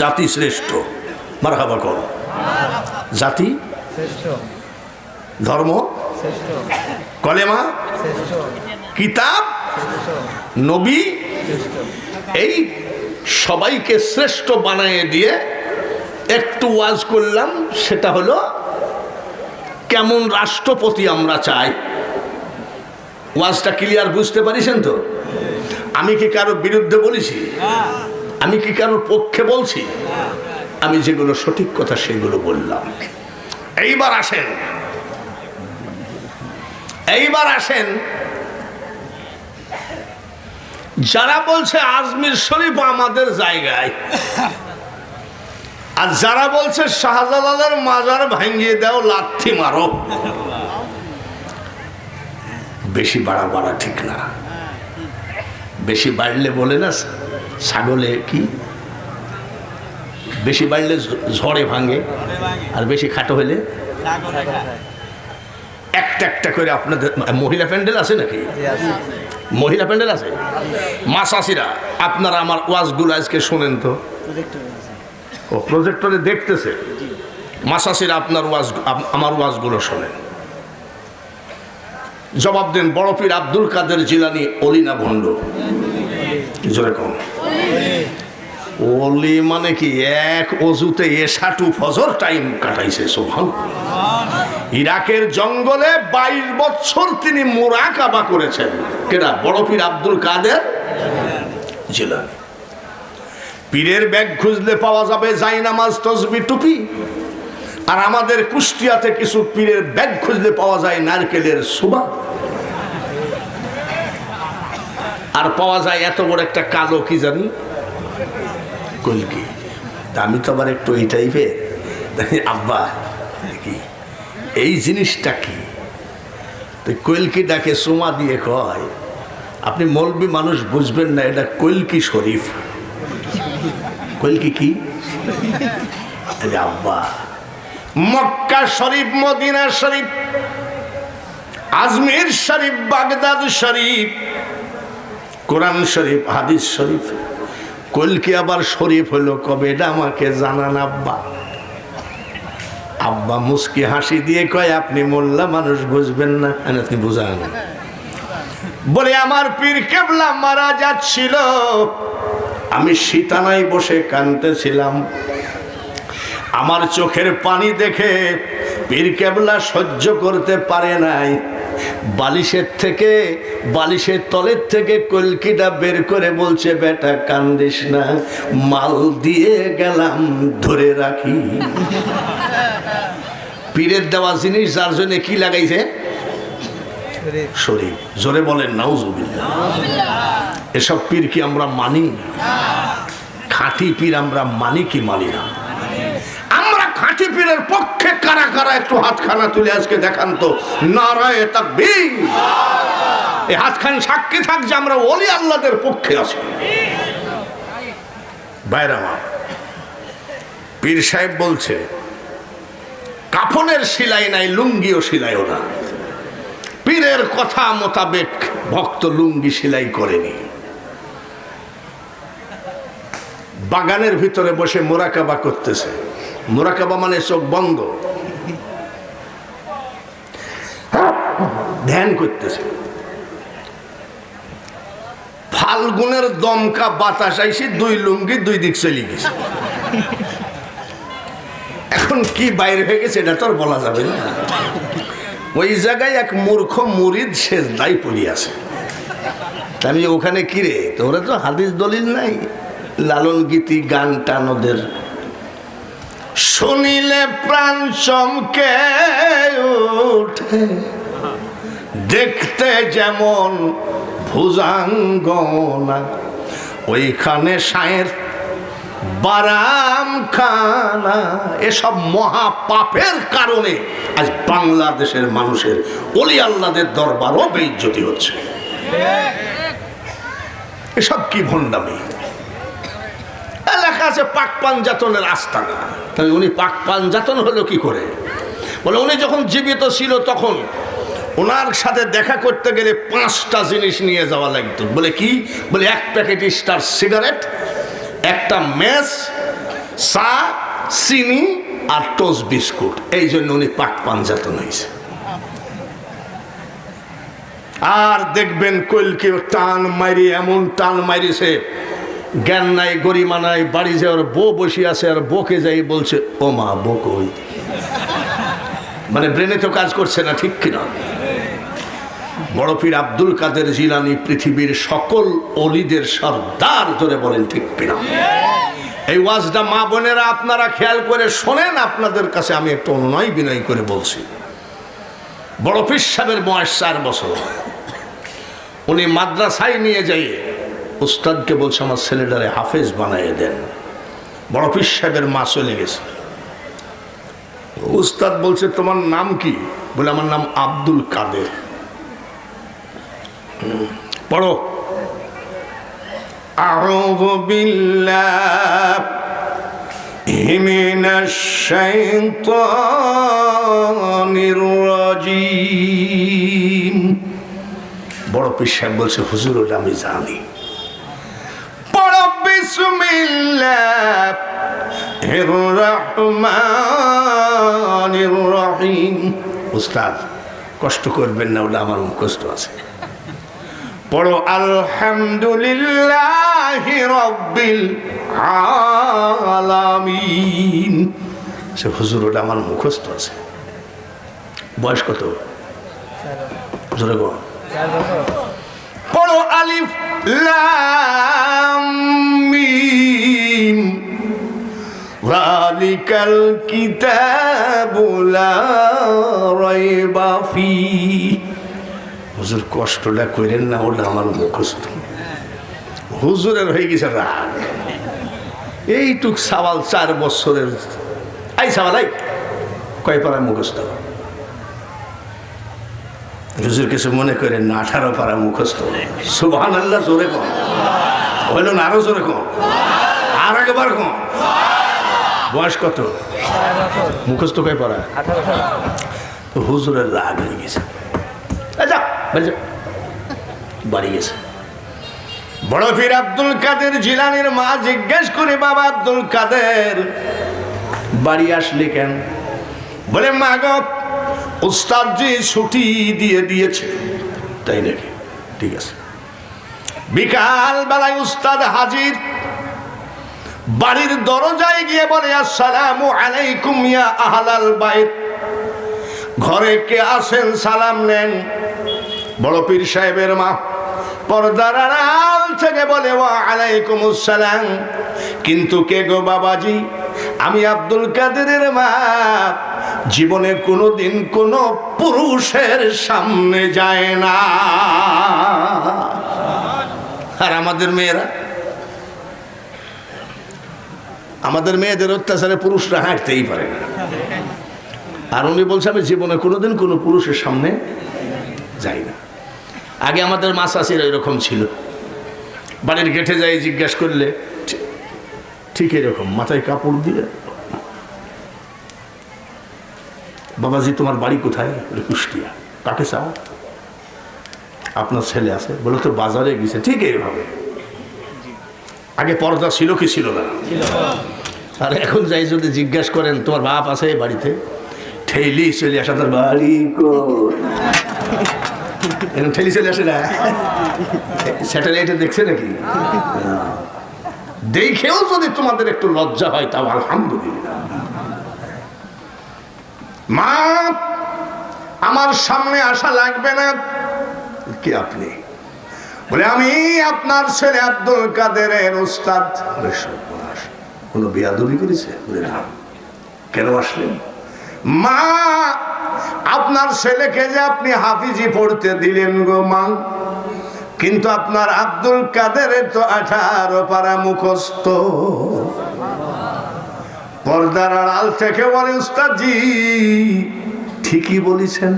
জাতি শ্রেষ্ঠ। মার হাবা কর। জাতি ধর্ম কলেমা কিতাব নবী এই সবাইকে শ্রেষ্ঠ বানিয়ে দিয়ে একটু ওয়াজ করলাম সেটা হলো কেমন রাষ্ট্রপতি আমরা চাই। ওয়াজটা ক্লিয়ার বুঝতে পারিছেন তো? আমি কি কারও বিরুদ্ধে বলেছি? আমি কি কারোর পক্ষে বলছি? আমি যেগুলো সঠিক কথা সেগুলো বললাম। এইবার আসেন। এইবার আসেন। যারা বলছে আজমির শরীফ আমাদের জায়গায়, আর যারা বলছে শাহজালালের মাজার ভাঙিয়ে দাও, লাথি মারো। বেশি বাড়া বাড়া ঠিক না। বেশি বাড়লে বলে না ছাগলে কি? বেশি বাড়লে ঝড়ে ভাঙে, আর বেশি খাটো হলে? একটা একটা করে আপনাদের মহিলা প্যান্ডেল আছে নাকি? মহিলা প্যান্ডেল আছে? মাসাসিরা আপনারা আমার ওয়াজগুলো আজকে শোনেন তো। ও, প্রজেক্টরে দেখতেছে? মাসাসিরা আপনার ওয়াজ আমার ওয়াজগুলো শোনেন। জবাব দেন, বড় পীর আব্দুল কাদের জিলানি অলিনা ভণ্ড। কম। ওলি মানে কি, এক অজুতে এসাটু ফজর টাইম কাটাইছে সোহান ইরাকের জঙ্গলে বাইশ বছর তিনি মোরাকাবা করেছেন। কেনা বড় পীর আব্দুল কাদের জিলানি। পীরের ব্যাগ খুঁজলে পাওয়া যাবে জাইনামাজ তসবি টুপি। আর আমাদের কুষ্টিয়াতে কিছু পীরের ব্যাগ খুঁজলে পাওয়া যায় নারকেলের সুবা। আর পাওয়া যায় এত বড় একটা কালো কি জানি? কলকি আমি তো আবার একটু এই টাইপের আব্বা কি এই জিনিসটা কি? তো কলকি ডাকে সোমা দিয়ে কয়, আপনি মলবি মানুষ বুঝবেন না, এটা কলকি শরীফ? কলকি কি আব্বা, Mecca Sharif, Medina Sharif, Ajmer Sharif, Baghdad Sharif Quran Sharif, হাদিস শরীফ। কলকি আবার শরীফ হলো কবে? এটা আমাকে জানান আব্বা। আব্বা মুস্কি হাসি দিয়ে কয়, আপনি মোল্লা মানুষ, বুঝবেন না। আপনি বুঝান বলে, আমার পীর কেবলা মারা যাচ্ছিল। আমি সীতানায় বসে কানতেছিলাম আমার চোখের পানি দেখে পীর কেবলা সহ্য করতে পারে নাই। বালিশের থেকে, বালিশের তলের থেকে কলকিটা বের করে বলছে, বেটা, কান্দিস না, মাল দিয়ে গেলাম, ধরে রাখি। পীরের দেওয়া জিনিস যার জন্য কি লাগাইছে? শরীর জোরে বলেন, নাউজুবিল্লাহ। এসব পীর কি আমরা মানি? খাঁটি পীর আমরা মানি কি মানি না আমরা খাঁটি পীরের পক্ষে কারা একটু হাতখানা তুলে আজকে দেখান তো নারায় তাকবীর। এই হাতখান সাক্ষী থাক যে আমরা ওলি আল্লাহদের পক্ষে আছি। বাইরে আমার পীর সাহেব বলছে, কাফনের সিলাই নাই, লুঙ্গিও সিলাইও না। পীরের কথা মোতাবেক ভক্ত লুঙ্গি সেলাই করেনি। বাগানের ভিতরে বসে মোরাকাবা করতেছে। মোরাকাবা মানে চোখ বন্ধ। ধ্যান করতেছে। ফাল্গুনের দমকা বাতাস আইসি দুই লুঙ্গি দুই দিক চলে গেছে। এখন কি বাইরে হয়ে গেছে এটা তো আর বলা যাবে না। ওই জায়গায় এক মূর্খ মুরিদ শেষ দায় পড়ি আছে। তা আমি ওখানে কিরে তোরা তো হাদিস দলিল নাই। লালন গীতি গান টান ওদের। শুনিলে প্রাণ চমকে উঠে। দেখতে যেমন ভুজাঙ্গনা। ওইখানে সায়ের বারাম খানা এসব মহা পাপের কারণে আজ বাংলাদেশের মানুষের অলি আল্লাদের দরবারও বেইজ্জতি হচ্ছে। এসব কি ভণ্ডামি? লেখা আছে, পাক পাঞ্জাতনের আস্তানা। তাহলে উনি পাক পাঞ্জাতন হলো কি করে? বলে উনি যখন জীবিত ছিল তখন ওনার সাথে দেখা করতে গেলে পাঁচটা জিনিস নিয়ে যাওয়া লাগতো। বলে কি? বলে এক প্যাকেট স্টার সিগারেট, একটা মেস, চা, চিনি আর টোস বিস্কুট। এই জন্য উনি পাক পাঞ্জাতন হয়েছে। আর দেখবেন কইলকে টান মারি এমন টান মারিছে জ্ঞান নাই, গরিমা নাই, বাড়ি যাওয়ার বউ বসে আছে, আর বকে যাই বলছে, ও মা, বউ কই? মানে ব্রেনে তো কাজ করছে না, ঠিক কিনা? বড় পীর আব্দুল কাদের জিলানি পৃথিবীর সকল অলিদের সর্দার ধরে বলেন, ঠিক কিনা? এই ওয়াজটা মা বোনেরা আপনারা খেয়াল করে শোনেন, আপনাদের কাছে আমি একটু অনুনয় বিনয় করে বলছি। বড় পীর সাহেবের বয়স চার বছর। উনি মাদ্রাসায় নিয়ে যাই উস্তাদকে বলছে, আমার ছেলেটারে হাফেজ বানাইয়ে দেন। বড় পীর সাহেবের মা চলে গেছে। উস্তাদ বলছে, তোমার নাম কি? বলে, আমার নাম আব্দুল কাদের। পড়ো أعوذ بالله من الشيطان الرجيم বড় পীর সাহেব বলছে হুজুর ওটা আমি জানি বড় বিসমিল্লাহ রহমান রহিম উস্তাদ কষ্ট করবেন না ওটা আমার মুখস্থ আছে পড়ো, আলহামদুলিল্লাহ রব্বিল আলামিন। সে হুজুর ওটা আমার মুখস্থ আছে। বয়স কত? জোরে গো পড়ো, আলিফ লাম মিম। যালিকাল কিতাবু হুজুর কষ্টটা কইরেন না ওটা আমার মুখস্থ। হুজুরের হয়ে গেছে রাগ। এইটুক সাওয়াল চার বছরের। আই সাওয়াল আই। কয় পাড়া মুখস্থ? হুজুর কিছু মনে করেন না আঠারো পারা মুখস্থ। সুবহান আল্লাহ জোরে কম হইল না আরও জোরে কম আর একবার কম বয়স কত? মুখস্থ কয় তো হুজুরের রাগ হয়ে গেছে। যা, বাড়ি গেছে। বড় পীর আব্দুল কাদের জিলানির মা জিজ্ঞেস করে বাবা আব্দুল কাদের বাড়ি আসলে কেন? বলে মা গো উস্তাদ জি ছুটি দিয়ে দিয়েছে। তাই নাকি? ঠিক আছে। বিকাল বেলায় উস্তাদ হাজির। বাড়ির দরজায় গিয়ে বলে আসসালামু আলাইকুম ইয়া আহলাল বাইত। ঘরে কে আসেন সালাম নেন। বড় পীর সাহেবের মা পর্দার আড়াল থেকে বলে, ওয়া আলাইকুম আসসালাম কিন্তু কে গো বাবাজি? আমি আব্দুল কাদেরের মা। জীবনে কোনোদিন কোনো পুরুষের সামনে যায় না। আর আমাদের মেয়েরা, আমাদের মেয়েদের অত্যাচারে পুরুষরা হাঁটতেই পারে না। আর উনি বলছে, আমি জীবনে কোনোদিন কোনো পুরুষের সামনে যাই না। আগে আমাদের মাসাসিরা এরকম ছিল। বাড়ির গেটে যাই জিজ্ঞাসা করলে ঠিক এরকম মাথায় কাপড় দিয়ে? বাবাজি তোমার বাড়ি কোথায়? কুষ্টিয়া। কাকে চাও? আপনার ছেলে আছে। বলে তো বাজারে গেছে? ঠিক এইভাবে। আগে পর্দা ছিল কি ছিল না? আর এখন যাই যদি জিজ্ঞেস করেন তোমার বাপ আছে বাড়িতে? ঠেলি চলে আসা তার বাড়ি? এরকম ঠেলি চলে আসে না স্যাটেলাইটে দেখছে নাকি? দেখেও যদি তোমাদের একটু লজ্জা হয়, তাও আলহামদুলিল্লাহ। মা, আমার সামনে আসা লাগবে না। কি আপনি? বলে, আমি আপনার ছেলে আব্দুল কাদেরের উস্তাদ কোনো বেয়াদবি করেছে? বলে, না। কেন আসলেন? মা আপনার ছেলেকে যে আপনি হাফিজি পড়তে দিলেন গো মা, কিন্তু আপনার আব্দুল কাদের তো আঠারো পারা মুখস্থ। পর্দার আড়াল থেকে বলে ঠিকই বলেছেন।